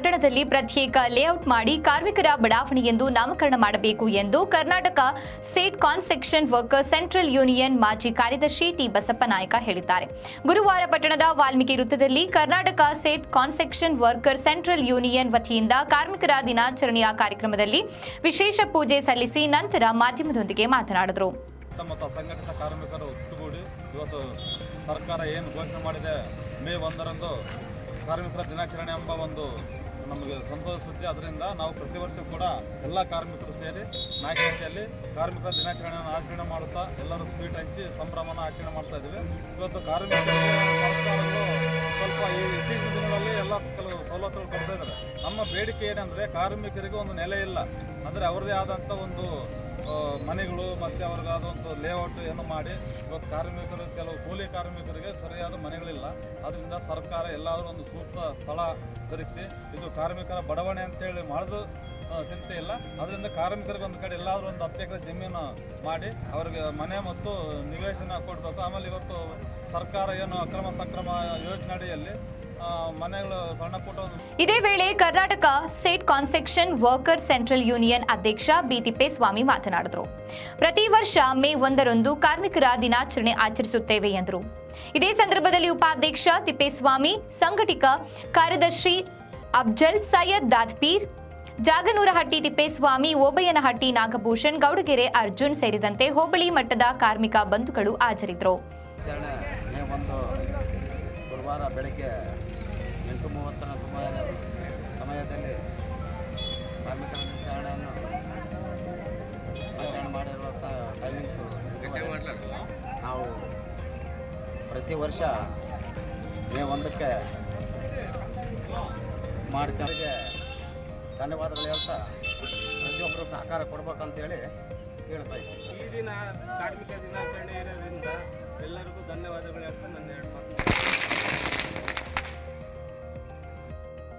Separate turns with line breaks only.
ಗುರುವಾರದಲ್ಲಿ ಪ್ರತ್ಯೇಕ ಲೇಔಟ್ ಮಾಡಿ ಕಾರ್ಮಿಕರ ಬಡಾವಣೆ ಎಂದು ನಾಮಕರಣ ಮಾಡಬೇಕು ಎಂದು Karnataka state construction worker central union ಮಾಜಿ ಕಾರ್ಯದರ್ಶಿ ಟಿ ಬಸಪ್ಪ ನಾಯಕ ಹೇಳಿದ್ದಾರೆ. ಗುರುವಾರ ಪಟ್ಟಣದ ವಾಲ್ಮೀಕಿ ವೃತ್ತದಲ್ಲಿ Karnataka state construction worker central union ವತಿಯಿಂದ ಕಾರ್ಮಿಕರ ದಿನಾಚರಣೆಯ ಕಾರ್ಯಕ್ರಮದಲ್ಲಿ ವಿಶೇಷ ಪೂಜೆ ಸಲ್ಲಿಸಿ ನಂತರ ಮಾಧ್ಯಮದೊಂದಿಗೆ ಮಾತನಾಡಿದರು.
ಸರ್ಕಾರ ಏನು ಘೋಷಣೆ ಮಾಡಿದೆ ಮೇ ಒಂದರಂದು ಕಾರ್ಮಿಕರ ದಿನಾಚರಣೆ ಎಂಬ ಒಂದು ನಮಗೆ ಸಂತೋಷ ಸುದ್ದಿ ಅದರಿಂದ ನಾವು ಪ್ರತಿ ವರ್ಷ ಕೂಡ ಎಲ್ಲ ಕಾರ್ಮಿಕರು ಸೇರಿ ನಾಯಕಿಯಲ್ಲಿ ಕಾರ್ಮಿಕರ ದಿನಾಚರಣೆಯನ್ನು ಆಚರಣೆ ಮಾಡುತ್ತಾ ಎಲ್ಲರೂ ಸ್ವೀಟ್ ಹಂಚಿ ಸಂಭ್ರಮನ ಆಚರಣೆ ಮಾಡ್ತಾ ಇದ್ದೀವಿ. ಇವತ್ತು ಕಾರ್ಮಿಕರು ಸ್ವಲ್ಪ ಈ ಇತ್ತೀಚಿನ ಎಲ್ಲ ಕೆಲವು ಸವಲತ್ತುಗಳು ಕೊಡ್ತಾ ಇದ್ದಾರೆ. ನಮ್ಮ ಬೇಡಿಕೆ ಏನಂದರೆ ಕಾರ್ಮಿಕರಿಗೆ ಒಂದು ನೆಲೆ ಇಲ್ಲ. ಅಂದರೆ ಅವರದೇ ಆದಂಥ ಒಂದು ಮನೆಗಳು ಮತ್ತು ಅವ್ರಿಗಾದ ಒಂದು ಲೇಔಟ್ ಏನು ಮಾಡಿ ಇವತ್ತು ಕಾರ್ಮಿಕರು, ಕೆಲವು ಕೂಲಿ ಕಾರ್ಮಿಕರಿಗೆ ಸರಿಯಾದ ಮನೆಗಳಿಲ್ಲ. ಅದರಿಂದ ಸರ್ಕಾರ ಎಲ್ಲಾದರೂ ಒಂದು ಸೂಕ್ತ ಸ್ಥಳ ದೊರಕಿಸಿ ಇದು ಕಾರ್ಮಿಕರ ಬಡವಣೆ ಅಂತೇಳಿ ಮಾಡೋದು ಚಿಂತೆ ಇಲ್ಲ. ಅದರಿಂದ ಕಾರ್ಮಿಕರಿಗೆ ಒಂದು ಕಡೆ ಎಲ್ಲಾದರೂ ಒಂದು ಹತ್ತು ಎಕರೆ ಜಮೀನು ಮಾಡಿ ಅವ್ರಿಗೆ ಮನೆ ಮತ್ತು ನಿವೇಶನ ಕೊಡಬೇಕು. ಆಮೇಲೆ ಇವತ್ತು ಸರ್ಕಾರ ಏನು ಅಕ್ರಮ, ಸಕ್ರಮ ಯೋಜನೆ ಅಡಿಯಲ್ಲಿ ಮನೆಗಳು ಸಣ್ಣ ಪುಟ್ಟ
ಇದೇ ವೇಳೆ Karnataka state construction worker central union ಅಧ್ಯಕ್ಷ ಬಿ ತಿಪ್ಪೇಸ್ವಾಮಿ ಮಾತನಾಡಿದರು. ಪ್ರತಿ ವರ್ಷ ಮೇ ಒಂದರಂದು ಕಾರ್ಮಿಕರ ದಿನಾಚರಣೆ ಆಚರಿಸುತ್ತೇವೆ ಎಂದರು. ಇದೇ ಸಂದರ್ಭದಲ್ಲಿ ಉಪಾಧ್ಯಕ್ಷ ತಿಪ್ಪೇಸ್ವಾಮಿ ಸಂಘಟಿಕ ಕಾರ್ಯದರ್ಶಿ ಅಫ್ಜಲ್ ಸೈಯದ್ ದಾದ್ಪೀರ್ ಜಾಗನೂರಹಟ್ಟಿ ತಿಪ್ಪೇಸ್ವಾಮಿ ಓಬಯ್ಯನಹಟ್ಟಿ ನಾಗಭೂಷಣ್ ಗೌಡಗೆರೆ ಅರ್ಜುನ್ ಸೇರಿದಂತೆ ಹೋಬಳಿ ಮಟ್ಟದ ಕಾರ್ಮಿಕ ಬಂಧುಗಳು ಹಾಜರಿದ್ದರು.
ಗುರುವಾರ ಬೆಳಗ್ಗೆ ಎಂಟು ಮೂವತ್ತರ ಸಮಯ ಸಮಯದಲ್ಲಿ ಕಾರ್ಮಿಕರ ದಿನಾಚರಣೆಯನ್ನು ಆಚರಣೆ ಮಾಡಿರುವಂಥ ಟೈಮಿಂಗ್ಸು ನಾವು ಪ್ರತಿ ವರ್ಷ ಮೇ ಒಂದಕ್ಕೆ ಮಾಡಿದವರಿಗೆ ಧನ್ಯವಾದಗಳು ಹೇಳ್ತಾ ಪ್ರತಿಯೊಬ್ಬರು ಸಹಕಾರ ಕೊಡ್ಬೇಕಂತೇಳಿ ಹೇಳ್ತಾ ಇದ್ದೀನಿ.
ಈ ದಿನ ಕಾರ್ಮಿಕ ದಿನಾಚರಣೆ ಇರೋದ್ರಿಂದ ಎಲ್ಲರಿಗೂ ಧನ್ಯವಾದಗಳು ಹೇಳ್ತಾ